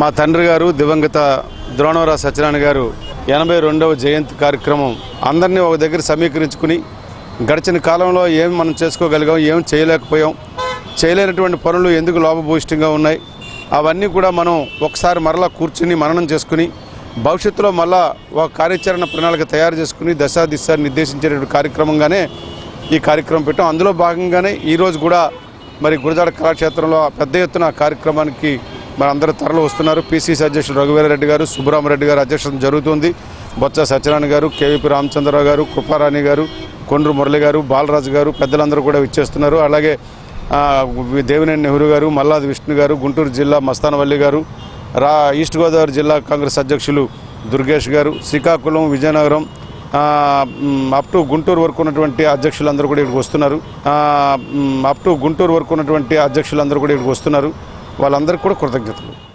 మా తండ్రి గారు దివంగత ద్రోణవరావు సత్యనారాయణ గారు ఎనభై రెండవ జయంతి కార్యక్రమం అందరినీ ఒక దగ్గర సమీకరించుకుని గడిచిన కాలంలో ఏం మనం చేసుకోగలిగాం ఏం చేయలేకపోయాం చేయలేనటువంటి పనులు ఎందుకు లోపభూయిష్టంగా ఉన్నాయి అవన్నీ కూడా మనం ఒకసారి మరలా కూర్చుని మననం చేసుకుని భవిష్యత్తులో మళ్ళా ఒక కార్యాచరణ ప్రణాళిక తయారు చేసుకుని దశా దిశ నిర్దేశించేటువంటి కార్యక్రమంగానే ఈ కార్యక్రమం పెట్టాం. అందులో భాగంగానే ఈరోజు కూడా మరి గురజాడ కళాక్షేత్రంలో పెద్ద ఎత్తున కార్యక్రమానికి మరి అందరూ తరలి వస్తున్నారు. పిసిసి అధ్యక్షుడు రఘువీరారెడ్డి గారు సుబ్బరామరెడ్డి గారు అధ్యక్షత జరుగుతుంది. బొత్స సత్యనారాయణ గారు కేవీపీ రామచంద్రరావు గారు కృపారాణి గారు కొండ్రు మురళి గారు బాలరాజు గారు పెద్దలందరూ కూడా విచ్చేస్తున్నారు. అలాగే దేవినేని నెహ్రూ గారు మల్లాది విష్ణు గారు గుంటూరు జిల్లా మస్తానవల్లి గారు రా ఈస్ట్ గోదావరి జిల్లా కాంగ్రెస్ అధ్యక్షులు దుర్గేష్ గారు శ్రీకాకుళం విజయనగరం అప్ టు గుంటూరు వరకు ఉన్నటువంటి అధ్యక్షులందరూ కూడా ఇక్కడికి వస్తున్నారు. అప్ టు గుంటూరు వరకు ఉన్నటువంటి అధ్యక్షులందరూ కూడా ఇక్కడికి వస్తున్నారు. వాళ్ళందరికీ కూడా కృతజ్ఞతలు.